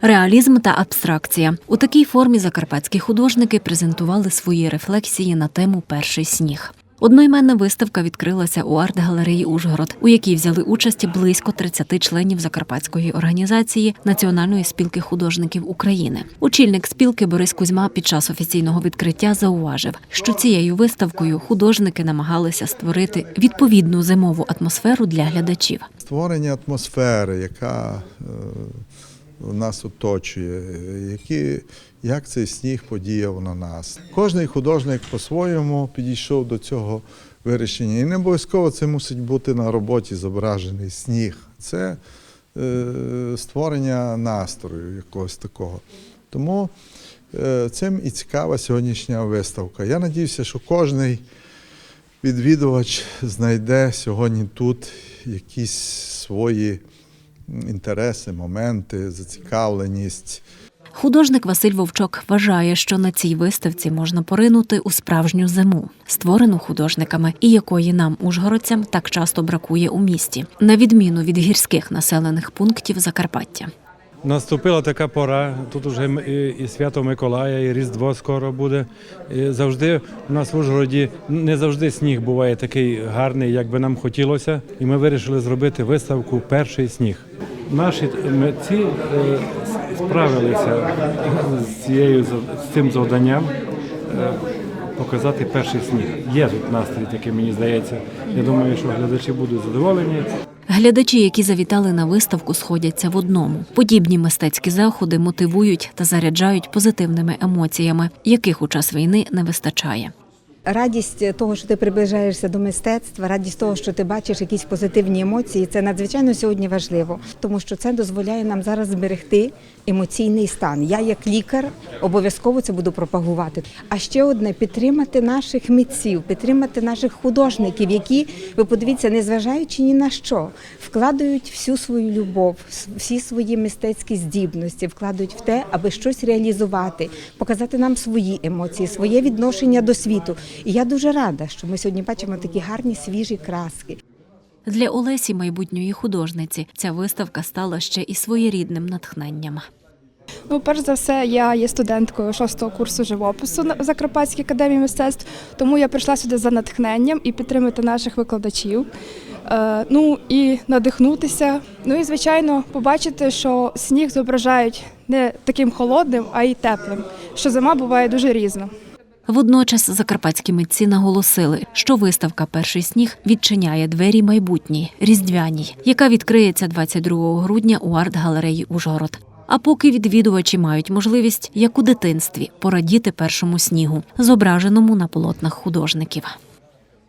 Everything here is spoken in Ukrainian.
Реалізм та абстракція у такій формі закарпатські художники презентували свої рефлексії на тему Перший сніг. Одноіменна виставка відкрилася у арт-галереї Ужгород, у якій взяли участь близько 30 членів закарпатської організації Національної спілки художників України. Очільник спілки Борис Кузьма під час офіційного відкриття зауважив, що цією виставкою художники намагалися створити відповідну зимову атмосферу для глядачів. Створення атмосфери, яка е, нас оточує, які, як цей сніг подіяв на нас. Кожний художник по-своєму підійшов до цього вирішення. І не обов'язково це мусить бути на роботі зображений сніг. Це е, створення настрою якогось такого. Тому е, цим і цікава сьогоднішня виставка. Я надіюся, що кожний відвідувач знайде сьогодні тут якісь свої інтереси, моменти, зацікавленість. Художник Василь Вовчок вважає, що на цій виставці можна поринути у справжню зиму, створену художниками, і якої нам, ужгородцям, так часто бракує у місті, на відміну від гірських населених пунктів Закарпаття. Наступила така пора. Тут вже і свято Миколая, і Різдво скоро буде. І завжди у нас в Ужгороді не завжди сніг буває такий гарний, як би нам хотілося. І ми вирішили зробити виставку Перший сніг. Наші митці е, справилися з цією з цим завданням. е, Показати перший сніг. Є тут настрій, такий, мені здається. Я думаю, що глядачі будуть задоволені. Глядачі, які завітали на виставку, сходяться в одному. Подібні мистецькі заходи мотивують та заряджають позитивними емоціями, яких у час війни не вистачає. Радість того, що ти приближаєшся до мистецтва, радість того, що ти бачиш якісь позитивні емоції, це надзвичайно сьогодні важливо, тому що це дозволяє нам зараз зберегти емоційний стан. Я, як лікар, обов'язково це буду пропагувати. А ще одне підтримати наших митців, підтримати наших художників, які ви подивіться, незважаючи ні на що, вкладають всю свою любов, всі свої мистецькі здібності, вкладають в те, аби щось реалізувати, показати нам свої емоції, своє відношення до світу. І я дуже рада, що ми сьогодні бачимо такі гарні свіжі краски. Для Олесі, майбутньої художниці, ця виставка стала ще і своєрідним натхненням. Ну, перш за все, я є студенткою шостого курсу живопису на Закарпатській академії мистецтв, тому я прийшла сюди за натхненням і підтримати наших викладачів. Е, ну і надихнутися. Ну і звичайно, побачити, що сніг зображають не таким холодним, а й теплим. Що зима буває дуже різна. Водночас закарпатські митці наголосили, що виставка Перший сніг відчиняє двері майбутній, різдвяній, яка відкриється 22 грудня у арт-галереї Ужгород. А поки відвідувачі мають можливість, як у дитинстві, порадіти першому снігу, зображеному на полотнах художників.